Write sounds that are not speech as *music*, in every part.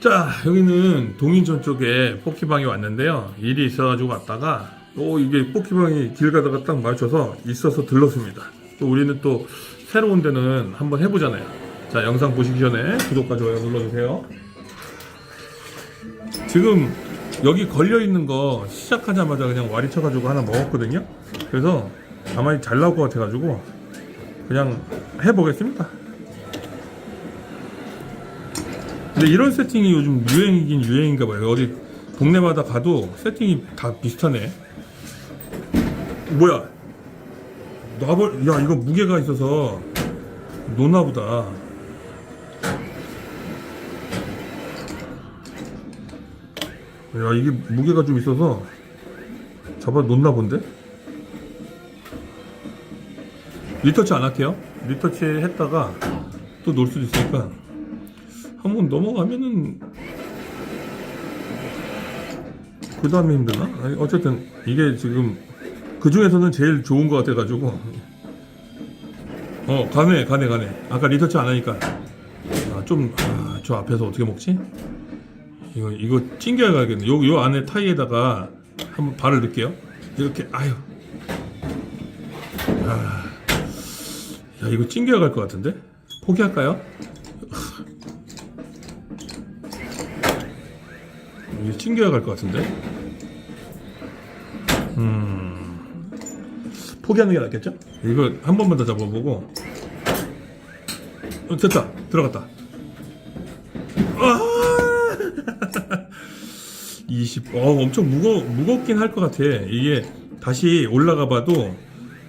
자, 여기는 동인천 쪽에 포키방에 왔는데요. 일이 있어가지고 왔다가 또 이게 포키방이 길 가다가 딱 마주쳐서 있어서 들렀습니다. 또 우리는 또 새로운 데는 한번 해보잖아요. 자, 영상 보시기 전에 구독과 좋아요 눌러주세요. 지금 여기 걸려 있는 거 시작하자마자 그냥 와리 쳐가지고 하나 먹었거든요. 그래서 가만히 잘 나올 것 같아가지고 그냥 해보겠습니다. 근데 이런 세팅이 요즘 유행이긴 유행인가 봐요. 어디 동네마다 가도 세팅이 다 비슷하네. 뭐야? 놔버, 야, 이거 무게가 있어서 놓나 보다. 야, 이게 무게가 좀 있어서 잡아 놓나 본데? 리터치 안 할게요. 리터치 했다가 또 놓을 수도 있으니까 한번 넘어가면은 그 다음에 힘드나? 아니, 어쨌든 이게 지금 그 중에서는 제일 좋은 것 같아가지고. 어 가네 가네 가네. 아까 리터치 안 하니까. 아, 좀저 앞에서 어떻게 먹지? 이거 이거 찡겨야 가겠네. 요, 요 안에 타이에다가 한번 발을 넣을게요. 이렇게 아유 아, 야 이거 찡겨야 갈 것 같은데? 포기할까요? 이게 찡겨야 갈 것 같은데 음 포기하는 게 낫겠죠? 이거 한 번만 더 잡아보고 어, 됐다 들어갔다 아! *laughs* 20, 어, 엄청 무거, 무겁긴 할 것 같아. 이게 다시 올라가 봐도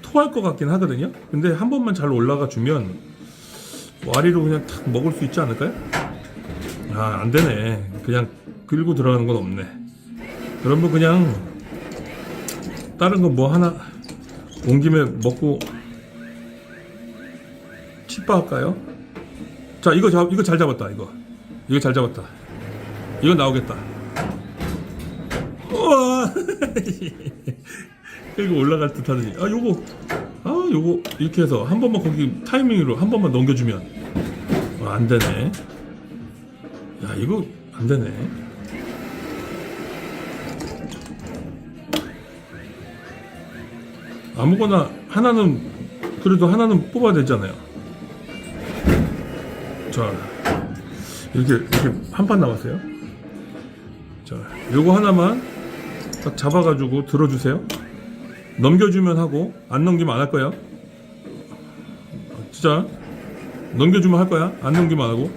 토할 것 같긴 하거든요. 근데 한 번만 잘 올라가 주면 와리로 그냥 탁 먹을 수 있지 않을까요? 아, 안 되네. 그냥 긁고 들어가는 건 없네. 그러면 그냥 다른 거 뭐 하나 온 김에 먹고 치빠 할까요? 자, 이거 잡, 이거 잘 잡았다, 이거. 이거 잘 잡았다. 이거 나오겠다. 우와! *laughs* 이거 올라갈 듯 하더니, 아, 요거, 아, 요거, 이렇게 해서 한 번만 거기 타이밍으로 한 번만 넘겨주면, 아, 안 되네. 야, 이거 안 되네. 아무거나 하나는, 그래도 하나는 뽑아야 되잖아요. 자, 이렇게, 이렇게 한 판 남았어요. 자, 요거 하나만 딱 잡아가지고 들어주세요. 넘겨주면 하고, 안 넘기면 안 할 거야. 진짜. 넘겨주면 할 거야. 안 넘기면 안 하고.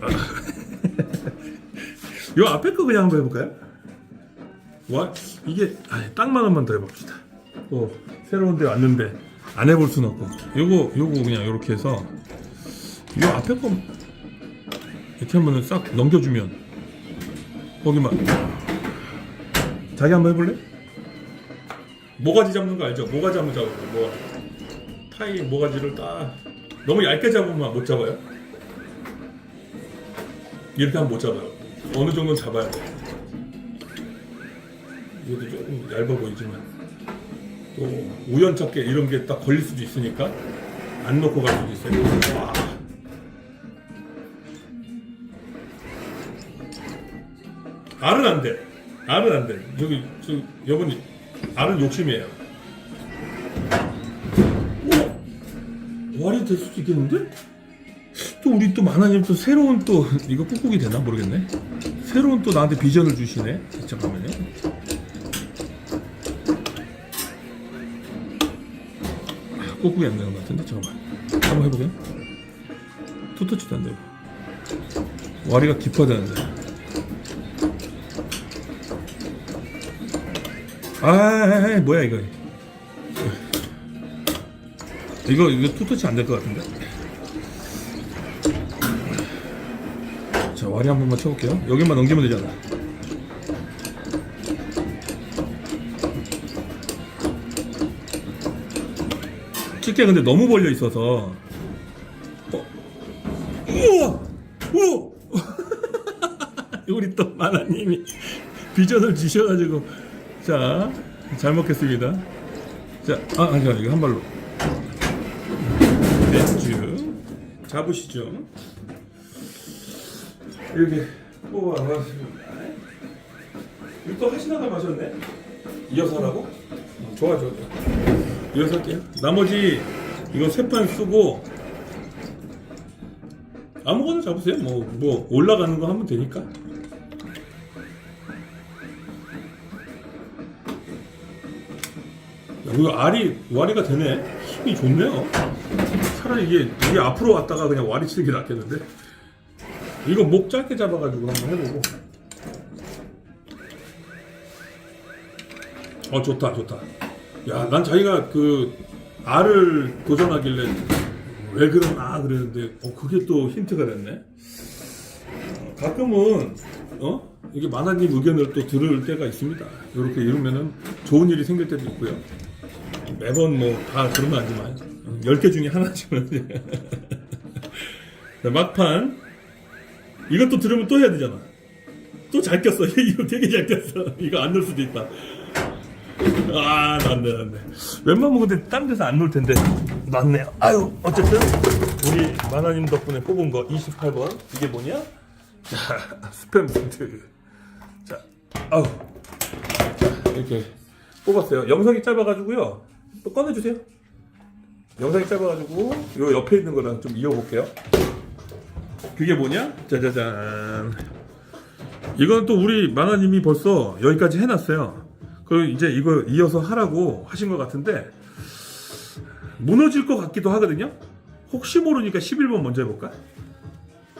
*laughs* 요 앞에 거 그냥 한번 해볼까요? 와, 이게, 아, 딱만 한번 더 해봅시다. 또, 새로운 데 왔는데, 안 해볼 순 없고. 요거, 요거 그냥 요렇게 해서, 요 앞에 거, 이렇게 한번 싹 넘겨주면, 거기만. 자기 한번 해볼래? 모가지 잡는 거 알죠? 모가지 한번 잡아봐. 뭐 타이 모가지를 딱 너무 얇게 잡으면 못 잡아요. 이렇게 하면 못 잡아요. 어느 정도는 잡아야 돼. 이것도 조금 얇아 보이지만 또 우연찮게 이런 게 딱 걸릴 수도 있으니까 안 놓고 갈 수도 있어요. 와. 알은 안 돼. 알은 안 돼. 여기 저 여분이 알은 욕심이에요. 오, 와리 될 수도 있겠는데? 또 우리 또 만화님 또 새로운 또 이거 꾹꾹이 되나 모르겠네. 새로운 또 나한테 비전을 주시네. 잠깐만요. 아, 꾹꾹이 안 되는 것 같은데 잠깐만. 한번 해보세요. 투터치도 안 되고. 와리가 깊어야 되는데. 아, 뭐야 이거? 이거 이거 투터치 안 될 것 같은데. 자 와리 한 번만 쳐볼게요. 여기만 넘기면 되잖아. 집게 근데 너무 벌려 있어서. 어. 우와, 우와. *laughs* 우리 또 마나님이 비전을 주셔가지고 자, 잘 먹겠습니다. 자, 아, 아니요, 이거 한 발로. 맥주 잡으시죠. 이렇게 뽑아봤습니다. 이거 또 하시다가 마셨네? 이어서 하라고? 어, 좋아, 좋아, 좋아. 이어서 할게요. 나머지 이거 세 판 쓰고 아무거나 잡으세요. 뭐, 뭐, 올라가는 거 하면 되니까. 야, 이거 알이, 와리가 되네. 힘이 좋네요. 차라리 이게, 이게 앞으로 왔다가 그냥 와리 치는 게 낫겠는데. 이거 목 짧게 잡아가지고 한번 해보고. 어, 좋다, 좋다. 야, 난 자기가 그, 알을 도전하길래 왜 그러나 그랬는데, 어, 그게 또 힌트가 됐네. 어, 가끔은, 어? 이게 만화님 의견을 또 들을 때가 있습니다. 이렇게 이러면은 좋은 일이 생길 때도 있고요. 매번 뭐다건 아니지만, 10개 중에 하나지만. *laughs* 자, 막판. 이것도 들으면 또 해야 되잖아. 또 잘 꼈어. *laughs* 이거 되게 잘 꼈어. 이거 안 넣을 수도 있다. *laughs* 아, 낫네, 낫네. 웬만하면 근데 딴 데서 안 놓을 텐데. 낫네요. 아유, 어쨌든, 우리 만화님 덕분에 뽑은 거 28번. 이게 뭐냐? *laughs* 자, 스팸 세트. 자, 아우. 자, 이렇게 뽑았어요. 영상이 짧아가지고요. 또 꺼내주세요. 영상이 짧아가지고, 요 옆에 있는 거랑 좀 이어볼게요. 그게 뭐냐? 짜자잔. 이건 또 우리 만화님이 벌써 여기까지 해놨어요. 그 이제 이거 이어서 하라고 하신 것 같은데 무너질 것 같기도 하거든요. 혹시 모르니까 11번 먼저 해볼까?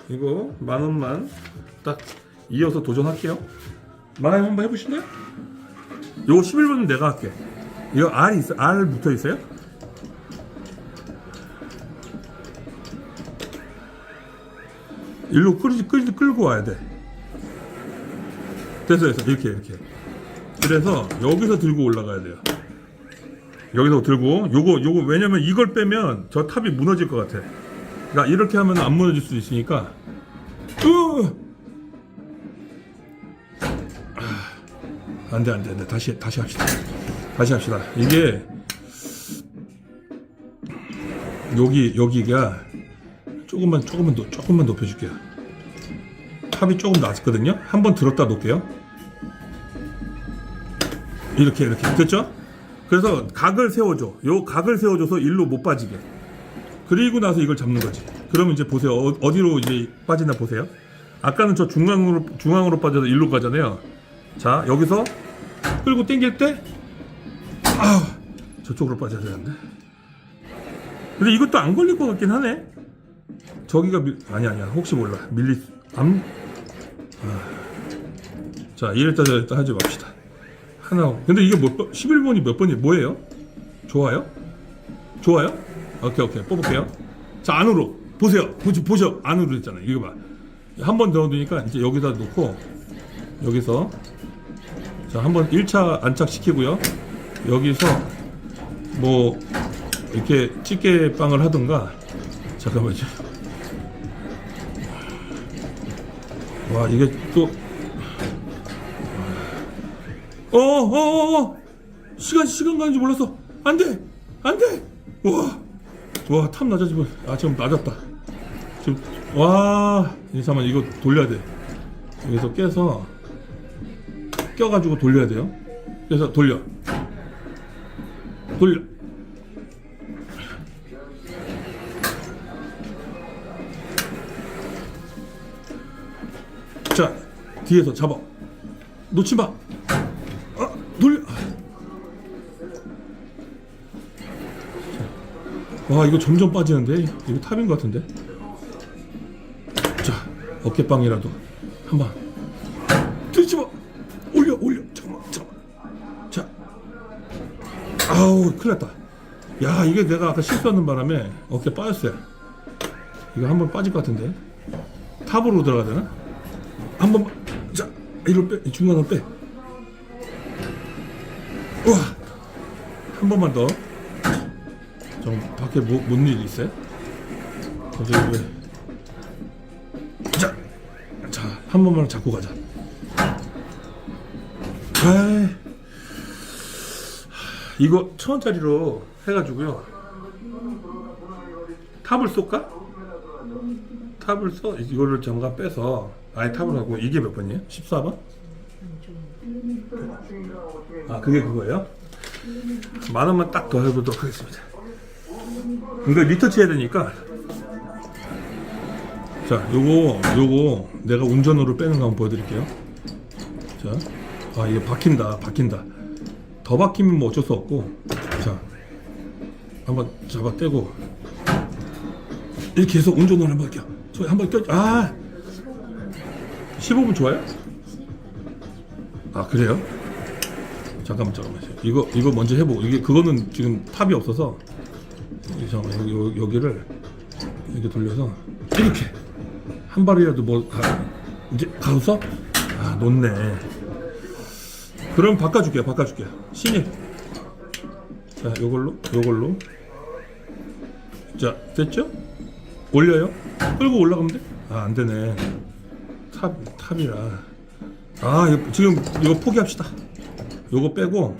이거 만 원만 딱 이어서 도전할게요. 만화님 한번 해보실래요? 요거 11번은 내가 할게. 이거 R 있어? R 붙어 있어요? 일로 끌, 끌, 끌고 와야 돼. 됐어, 됐어. 이렇게, 이렇게. 그래서 여기서 들고 올라가야 돼요. 여기서 들고, 요거, 요거, 왜냐면 이걸 빼면 저 탑이 무너질 것 같아. 그러니까 이렇게 하면 안 무너질 수 있으니까. 으! 아, 안 돼, 안 돼, 안 돼. 다시, 다시 합시다. 다시 합시다. 이게, 여기, 여기가, 조금만, 조금만, 높- 조금만 높여줄게요. 탑이 조금 낮거든요. 한번 들었다 놓을게요. 이렇게, 이렇게. 됐죠? 그래서 각을 세워줘. 요 각을 세워줘서 일로 못 빠지게. 그리고 나서 이걸 잡는 거지. 그러면 이제 보세요. 어, 어디로 이제 빠지나 보세요. 아까는 저 중앙으로, 중앙으로 빠져서 일로 가잖아요. 자, 여기서 끌고 당길 때, 아 저쪽으로 빠져야 되는데. 근데 이것도 안 걸릴 것 같긴 하네. 저기가 밀, 아니 아니야 혹시 몰라 밀리 암 아. 자 이랬다 저랬다 하지 맙시다 하나. 근데 이게 몇 번, 11번이 몇 번이 뭐예요? 좋아요? 좋아요? 오케이 오케이. 뽑을게요. 자 안으로. 보세요. 보시, 보셔. 안으로 했잖아요. 이거 봐 한 번더 넣으니까 이제 여기다 놓고 여기서. 자 한 번 1차 안착시키고요. 여기서 뭐 이렇게 찌개빵을 하든가. 잠깐만요. 와 이게 또 어 어 어 시간 시간 가는 줄 몰랐어. 안돼 안돼. 와와 탑 낮아지고 아 지금 낮았다. 지금 와 이제 잠깐 이거 돌려야 돼. 여기서 깨서 껴가지고 돌려야 돼요. 그래서 돌려. 돌려. 자 뒤에서 잡아. 놓지 마 와 이거 점점 빠지는데? 이거 탑인 것 같은데? 자 어깨빵이라도 한번 들지 마 올려 올려. 잠깐만 잠깐만. 자. 아우 큰일 났다. 야 이게 내가 아까 실수하는 바람에 어깨 빠졌어요. 이거 한번 빠질 것 같은데? 탑으로 들어가야 되나? 한 번만. 자 이리로 빼. 중간으로 빼. 우와. 한 번만 더 좀 밖에 뭐, 뭔 일이 있어요? 저기 자, 자, 한 번만 잡고 가자. 아이, 이거 천 원짜리로 해가지고요. 탑을 쏠까? 탑을 써 이거를 잠깐 빼서 아예 탑을 하고 이게 몇 번이에요? 14번? 아 그게 그거예요? 만 원만 딱 더 해보도록 하겠습니다. 이거 리터치 해야 되니까 자 요거 요거 내가 운전으로 빼는 거 한번 보여드릴게요. 자, 아 이게 박힌다 박힌다. 더 박히면 뭐 어쩔 수 없고 자 한번 잡아 떼고 이렇게 해서 운전을 한번 할게요. 저 한번 껴. 아 15분 좋아요? 아 그래요? 잠깐만 잠깐만 이거 이거 먼저 해보고 이게 그거는 지금 탑이 없어서 잠깐만 여기 여기- 여기를 이렇게 돌려서 이렇게 한 발이라도 뭐 아, 이제 가로서? 아 놓네. 그럼 바꿔줄게요 바꿔줄게요. 신입. 자 요걸로 요걸로. 자 됐죠? 올려요? 끌고 올라가면 돼? 아 안되네. 탑 탑이라. 아 이거, 지금 이거 포기합시다. 요거 빼고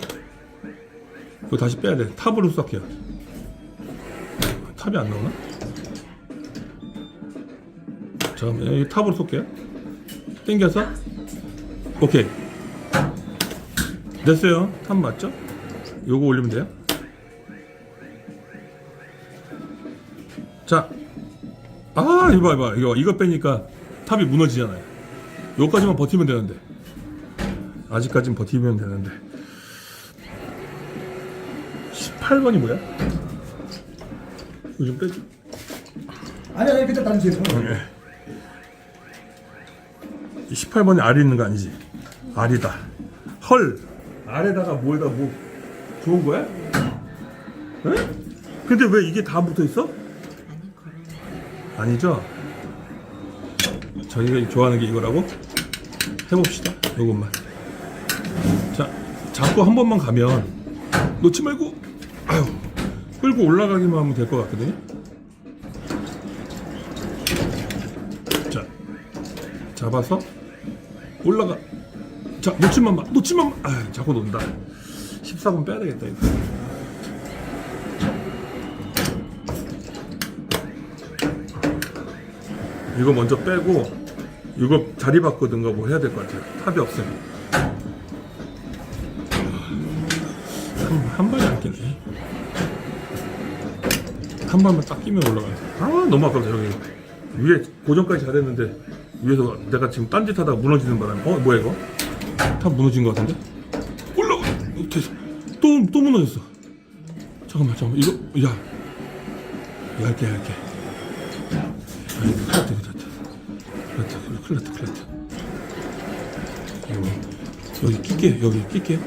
이거 다시 빼야 돼. 탑으로 수확해요 탑이 안 나오나? 잠깐만 여기 탑으로 쏠게요 당겨서 오케이 됐어요 탑 맞죠? 요거 올리면 돼요 자 아, 이거 봐, 이거, 이거, 이거 빼니까 탑이 무너지잖아요. 요까지만 버티면 되는데. 아직까진 버티면 되는데. 18번이 뭐야? 이거 좀 빼줘. 아니 아니 그때 다른 뒤에서 18번이 알이 있는 거 아니지? 알이다. 헐! 알에다가 뭐에다 뭐 좋은 거야? 응? 근데 왜 이게 다 붙어 있어? 아니죠? 저희가 좋아하는 게 이거라고? 해봅시다. 요것만. 자, 잡고 한 번만 가면 놓지 말고, 끌고 올라가기만 하면 될 것 같거든요. 자, 잡아서 올라가. 자, 놓치만 마, 놓치만 마. 아, 자꾸 논다. 14분 빼야 되겠다 이거. 이거 먼저 빼고 이거 자리 바꾸든가 뭐 해야 될 것 같아요. 탑이 없으면 한, 한 발이 안 끼네. 한 발만 딱 끼면 올라가요. 아 너무 아깝다 여기 위에 고정까지 잘했는데 위에서 내가 지금 딴짓하다가 무너지는 바람에 어 뭐야 이거? 탑 무너진 것 같은데? 올라가 됐어. 또 또 무너졌어. 잠깐만 잠깐만 이거 야 얇게 얇게. 큰일 났다, 큰일 났다. 큰일 났다, 큰일 났다, 큰일 났다. 여기, 여기 끼게, 여기 끼게.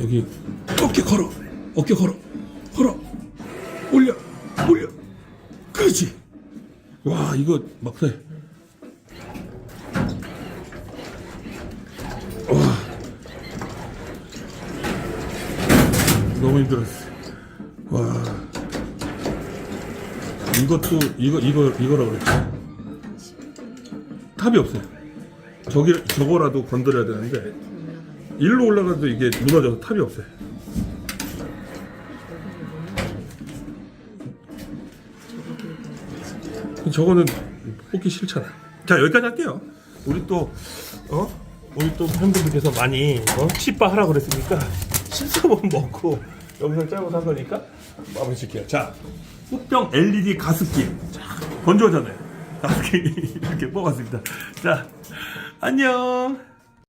여기, 어깨 걸어. 어깨 걸어. 걸어. 올려. 그렇지. 와, 이거 막대. 와. 너무 힘들었어. 와. 이것도 이거 이거 이거라 그랬지. 탑이 없어요. 저기 저거라도 건드려야 되는데 일로 올라가도 이게 무너져서 탑이 없어요. 저거는 뽑기 싫잖아. 자 여기까지 할게요. 우리 또 어? 우리 또 팬분들께서 많이 어? 치바 하라 그랬으니까 *laughs* 실수만 먹고 영상 짧고 산 거니까 마무리 짓게요. 자, 꽃병 LED 가습기. 자, 건조하잖아요. *laughs* 이렇게 뽑았습니다. 자, 안녕.